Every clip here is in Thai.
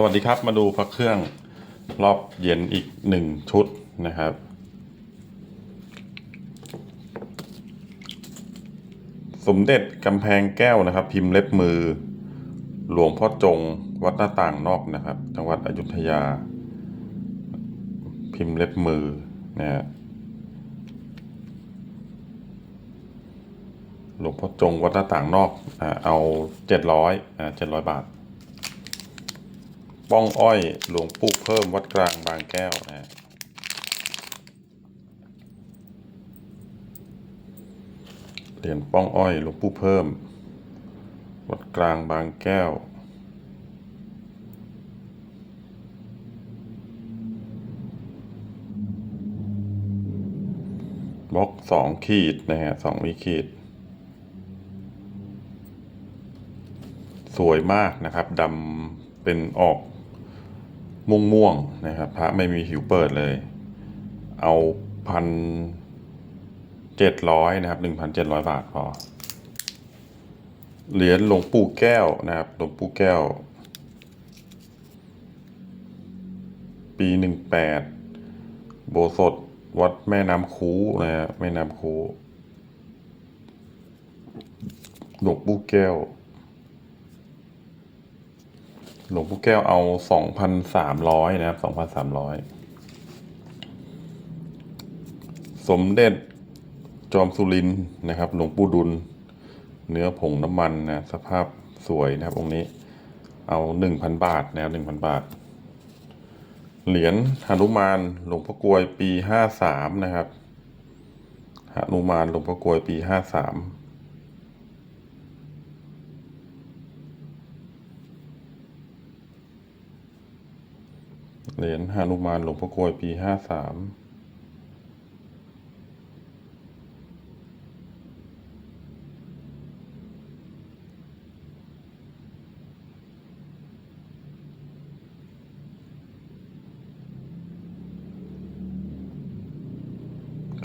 สวัสดีครับมาดูพระเครื่องรอบเย็นอีกหนึ่งชุดนะครับ สมเด็จกำแพงแก้วนะครับ พิมพ์เล็บมือ หลวงพ่อจง วัดหน้าต่างนอกนะครับ จังหวัดอยุธยา พิมพ์เล็บมือนะฮะหลวงพ่อจงวัดหน้าต่างนอก เอาเจ็ดร้อยเจ็ดร้อยบาท ป้องอ้อยหลวงปู่เพิ่มวัดกลางบางแก้วนะฮะเหรียญป้องอ้อยหลวงปู่เพิ่ม วัดกลางบางแก้ว บล็อกสองขีดนะฮะสองวิขีด สวยมากนะครับดำเป็นออก ม่วงม่วงๆนะครับพระไม่มีผิวเปิดเลย เอาพันเจ็ดร้อยนะครับหนึ่งพันเจ็ดร้อยบาทพอ เหรียญหลวงปู่แก้วนะครับหลวงปู่แก้ว ปีหนึ่งแปดโบสถวัดแม่น้ำคูนะฮะแม่น้ำคูหลวงปู่แก้ว หลวงปู่แก้วเอาสองพันสามร้อยนะครับสองพันสามร้อยสมเด็จจอมสุรินนะครับ หลวงปู่ดุล เนื้อผงน้ำมันนะสภาพสวยนะครับองค์นี้ เอาหนึ่งพันบาทนะครับหนึ่งพันบาท เหรียญหนุมานหลวงพ่อกลวยปีห้าสามนะครับหนุมานหลวงพ่อกลวยปีห้าสาม เหรียญหานุมานหลวงพ่อกลวยปีห้าสาม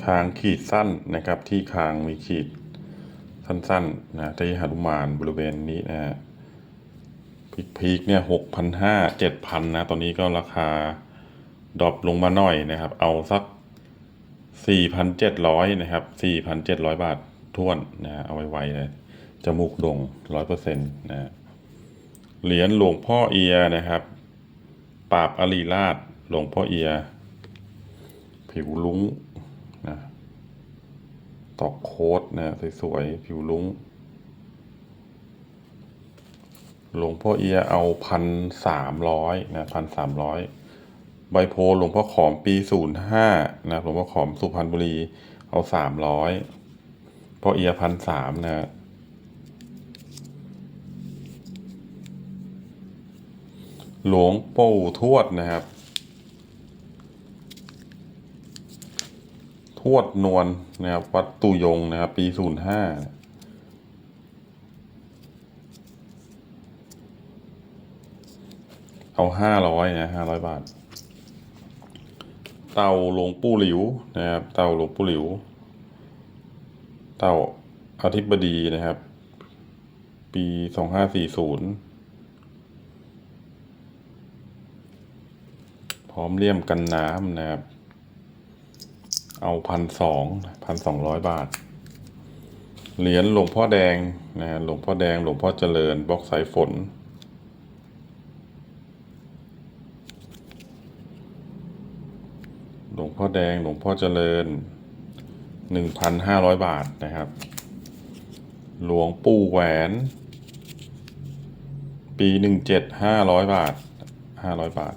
คางขีดสั้นนะครับที่คางมีขีดสั้นๆนะที่หนุมานบริเวณนี้นะฮะ พีคพีคเนี่ยหกพันห้าเจ็ดพันนะตอนนี้ก็ราคาดรอปลงมาหน่อยนะครับ เอาสักสี่พันเจ็ดร้อยนะครับสี่พันเจ็ดร้อยบาทท้วนนะฮะเอาไว้ๆเลยจมูกดงร้อยเปอร์เซ็นต์นะเหรียญหลวงพ่อเอียนะครับปราบอลีราชหลวงพ่อเอีย ผิวลุ้งนะตอกโค้ดนะสวยๆผิวลุ้ง หลวงพ่อเอียเอาพันสามร้อยนะพันสามร้อยใบโพหลวงพ่อขอมปีศูนย์ห้านะหลวงพ่อขอมสุพรรณบุรีเอาสามร้อยพ่อเอียพันสามนะหลวงปู่ทวดนะครับ ทวดนวลนะครับ วัดตุยงนะครับ ปีศูนย์ห้า เอาห้าร้อยนะห้าร้อยบาท เต่าหลวงปู่หลิวนะครับ เต่าหลวงปู่หลิว เต่าอธิบดีนะครับ ปีสองห้าสี่ศูนย์พร้อมเลี่ยมกันน้ำนะครับ เอาพันสองพันสองร้อยบาท เหรียญหลวงพ่อแดงนะหลวงพ่อแดงหลวงพ่อเจริญบล็อกสายฝน หลวงพ่อแดงหลวงพ่อเจริญหนึ่งพันห้าร้อยบาทนะครับ หลวงปู่แหวน ปีหนึ่งเจ็ดห้าร้อยบาทห้าร้อยบาท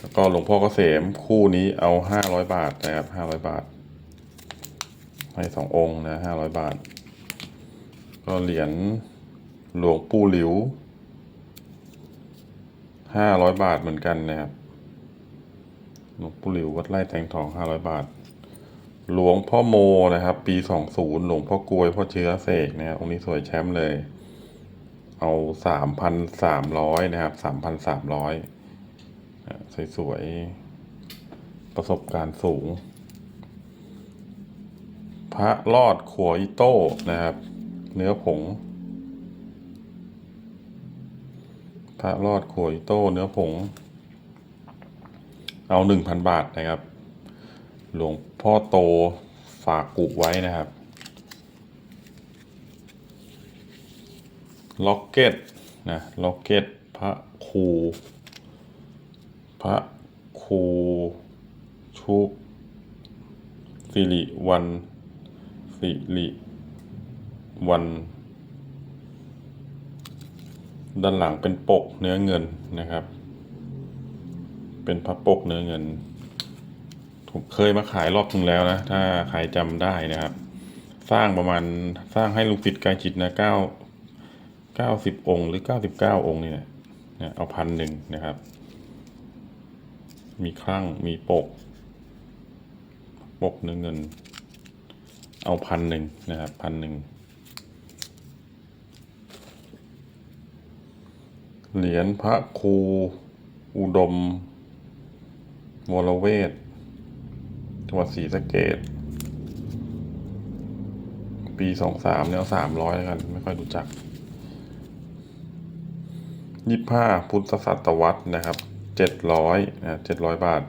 แล้วก็หลวงพ่อเกษมคู่นี้เอาห้าร้อยบาทนะครับห้าร้อยบาทให้สององค์นะห้าร้อยบาท ก็เหรียญหลวงปู่หลิวห้าร้อยบาทเหมือนกันนะครับ หลวงปู่หลิววัดไร่แตงทองห้าร้อยบาท หลวงพ่อโมนะครับ ปีสองศูนย์หลวงพ่อกลวยพ่อเชื้อเสกนะครับองค์นี้สวยแชมป์เลย เอาสามพันสามร้อยนะครับสามพันสามร้อยสวยๆประสบการณ์สูง พระรอดขัวอิโต้นะครับ เนื้อผง พระรอดโขยโต้เนื้อผง เอาหนึ่งพันบาทนะครับ หลวงพ่อโตฝากกุไว้นะครับ ล็อกเก็ตนะ ล็อกเก็ตพระครู พระครูชุสิริวันสิริวันด้านหลังเป็นปกเนื้อเงินนะครับ เป็นพระปกเนื้อเงินผมเคยมาขายรอบนึงแล้วนะ ถ้าใครจำได้นะครับ สร้างประมาณสร้างให้ลูกศิษย์กายจิตนะเก้าเก้าสิบองค์ หรือเก้าสิบเก้าองค์เนี่ยนะเอาพันหนึ่งนะครับ มีคลั่งมีปก ปกเนื้อเงิน เอาพันหนึ่งนะครับพันหนึ่งเหรียญพระครูอุดม วรเวทจังหวัดศรีสะเกดปีสองสามเนี่ยสามร้อยกัน ไม่ค่อยรู้จักยี่ห้าพุทธศตวรรษนะครับเจ็ดร้อยนะเจ็ดร้อยบาท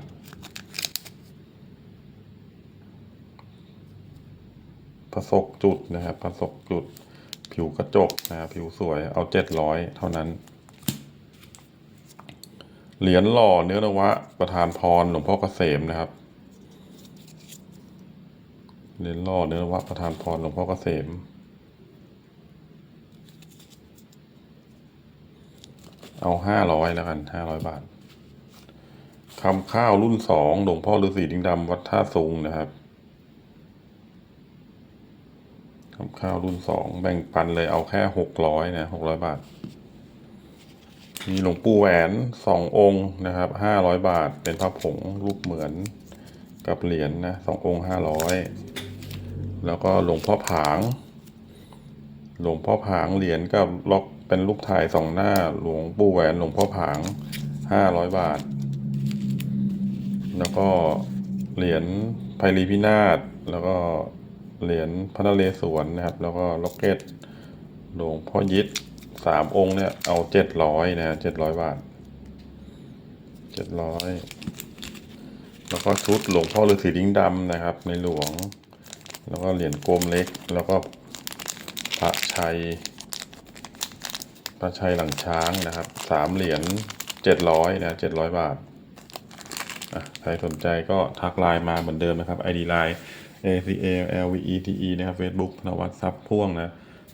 ผสกจุดนะครับผสกจุด ผิวกระจกนะครับผิวสวยเอาเจ็ดร้อยเท่านั้น เหรียญหล่อเนื้อนวะ ประธานพรหลวงพ่อเกษมนะครับ เหรียญหล่อเนื้อนวะ ประธานพรหลวงพ่อเกษม เอาห้าร้อยแล้วกันห้าร้อยบาทคำข้าวรุ่นสองหลวงพ่อฤาษีดิงดำวัดท่าสูงนะครับคำข้าวรุ่นสองแบ่งปันเลยเอาแค่หกร้อยนะหกร้อยบาท มีหลวงปู่แหวนสององค์นะครับห้าร้อยบาท เป็นพระผงรูปเหมือนกับเหรียญนะสององค์ห้าร้อยแล้วก็หลวงพ่อผาง หลวงพ่อผางเหรียญกับล็อกเป็นรูปถ่ายสองหน้า หลวงปู่แหวนหลวงพ่อผางห้าร้อยบาท แล้วก็เหรียญไพรีพินาศแล้วก็เหรียญพระนเรศวรนะครับ แล้วก็ล็อกเก็ตหลวงพ่อยิด สามองค์เนี่ยเอาเจ็ดร้อยนะเจ็ดร้อยบาทเจ็ดร้อยแล้วก็ชุดหลวงพ่อฤาษีดิ้งดำนะครับ ในหลวง แล้วก็เหรียญโกมเล็ก แล้วก็พระชัยพระชัยหลังช้างนะครับสามเหรียญเจ็ดร้อยนะเจ็ดร้อยบาทอะใครสนใจก็ทักไลน์มาเหมือนเดิมนะครับ ID ไลน์ A C A L V E T E นะครับ Facebook นวัดซับพ่วงนะ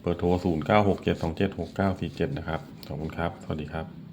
เบอร์โทร 0 9 6 7 2 7 6 9 4 7 นะครับ ขอบคุณครับ สวัสดีครับ